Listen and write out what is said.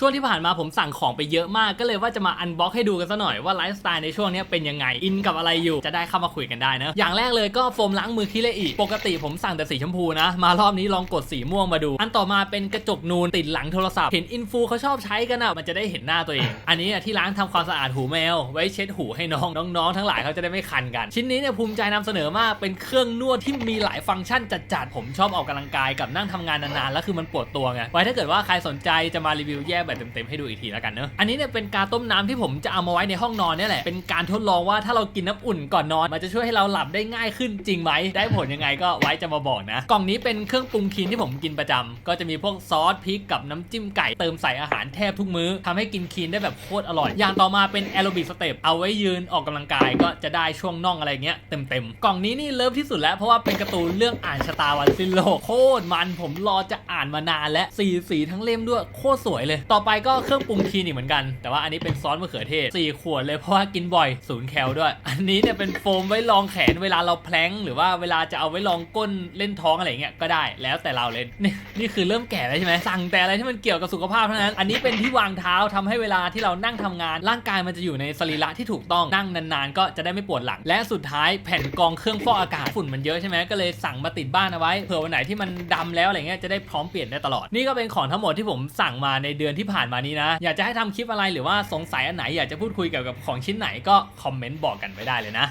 ช่วงที่ผ่านมาผมสั่งของไปเยอะมากก็เลยว่าจะมาอันบ็อกให้ดูกันซะหน่อยว่าไลฟ์สไตล์ในช่วงนี้เป็นยังไง อินกับอะไรอยู่จะได้เข้ามาคุยกันได้นะ อย่างแรกเลยก็โฟมล้างมือคิเลอีปกติผมสั่งแต่สีชมพูนะ มารอบนี้ลองกดสีม่วงมาดู อันต่อมาเป็นกระจกนูนติดหลังโทรศัพท์ เห็นอินฟูเขาชอบใช้กันอะมันจะได้เห็นหน้าตัวเอง อันนี้ที่ล้างทำความสะอาดหูแมว ไว้เช็ดหูให้น้องน้องๆทั้งหลายเขาจะได้ไม่คันกัน ชิ้นนี้เนี่ยภูมิใจนำเสนอมากเป็นเครื่องนวดที่มีหลายฟังก์ชันจัดๆผมชอบออกกำลังกายกับนั่งทำงานนานๆแล้วคือมันปวดตัวไงไว้ถ้าเกิดว่าใครสนใจจะมารีวิวแยกแบบเต็มๆให้ดูอีกทีแล้วกันเนอะอันนี้เนี่ยเป็นการต้มน้ำที่ผมจะเอามาไว้ในห้องนอนเนี่ยแหละเป็นการทดลองว่าถ้าเรากินน้ำอุ่นก่อนนอน มันจะช่วยให้เราหลับได้ง่ายขึ้นจริงไหมได้ผลยังไงก็ไว้จะมาบอกนะ กล่องนี้เป็นเครื่องปรุงคลีนที่ผมกินประจำก็จะมีพวกซอสพริกกับน้ำจิ้มไก่เติมใส่อาหารแทบทุกมื้อทำให้กินคลีนได้แบบโคตรอร่อย อย่างต่อมาเป็นแอโรบิกสเต็ปเอาไว้ยืนออกกำลังกายก็จะได้ช่วงน่องอะไรเงี้ยเต็มๆกล่องนี้นี่เลิฟที่สุดแล้วเพราะว่าเป็นการ์ตูนเรื่องอ่านชะตาวันสิ้นโลกโคตรมันผมรอจะอ่านมานานและสีสีทั้งเล่มด้วยโคตรสวยเลยต่ออไปก็เครื่องปรุงคลีนอีกเหมือนกัน แต่ว่าอันนี้เป็นซอสมะเขือเทศสี่ขวดเลยเพราะว่ากินบ่อยศูนย์แคลด้วย อันนี้เนี่ยเป็นโฟมไว้รองแขนเวลาเราแพลงหรือว่าเวลาจะเอาไว้รองก้นเล่นท้องอะไรเงี้ยก็ได้แล้วแต่เราเลยนี่นี่คือเริ่มแก่แล้วใช่ไหมสั่งแต่อะไรที่มันเกี่ยวกับสุขภาพเท่านั้น อันนี้เป็นที่วางเท้าทำให้เวลาที่เรานั่งทำงาน ร่างกายมันจะอยู่ในสรีระที่ถูกต้องนั่งนานๆ ก็จะได้ไม่ปวดหลัง และสุดท้ายแผ่นกองเครื่องฟอกอากาศฝุ่นมันเยอะใช่ไหมก็เลยสั่งมาติดบ้านเอาไว้เผื่อวันไหนที่มันดำแล้วอะไรเงี้ยจะได้พร้อมเปลี่ยนได้ตลอดนี่ก็เป็นของทั้งหมดที่ผมสั่งมาในเดือนที่ผ่านมานี้นะ อยากจะให้ทำคลิปอะไรหรือว่าสงสัยอันไหนอยากจะพูดคุยเกี่ยวกับของชิ้นไหนก็คอมเมนต์บอกกันไว้ได้เลยนะ